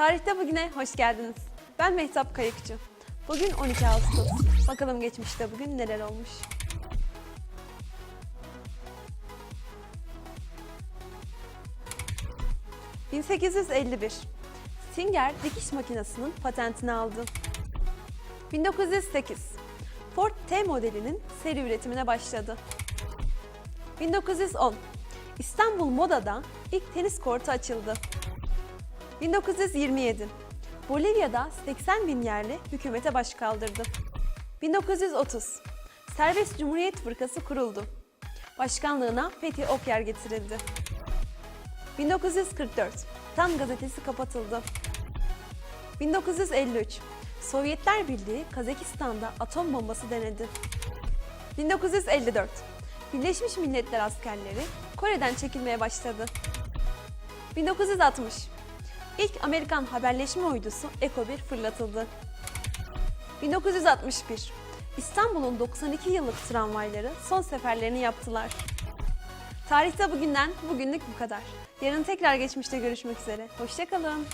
Tarihte bugüne hoş geldiniz. Ben Mehtap Kayıkçı. Bugün 12 Ağustos. Bakalım geçmişte bugün neler olmuş. ...1851... Singer dikiş makinesinin patentini aldı. 1908... Ford T modelinin seri üretimine başladı. 1910... İstanbul Moda'da ilk tenis kortu açıldı. 1927 Bolivya'da 80 bin yerli hükümete baş kaldırdı. 1930 Serbest Cumhuriyet Fırkası kuruldu. Başkanlığına Fethi Okyar getirildi. 1944 Tan gazetesi kapatıldı. 1953 Sovyetler Birliği Kazakistan'da atom bombası denedi. 1954 Birleşmiş Milletler askerleri Kore'den çekilmeye başladı. 1960 İlk Amerikan haberleşme uydusu Eko 1 fırlatıldı. 1961 İstanbul'un 92 yıllık tramvayları son seferlerini yaptılar. Tarihte bugünden bugünlük bu kadar. Yarın tekrar geçmişte görüşmek üzere. Hoşçakalın.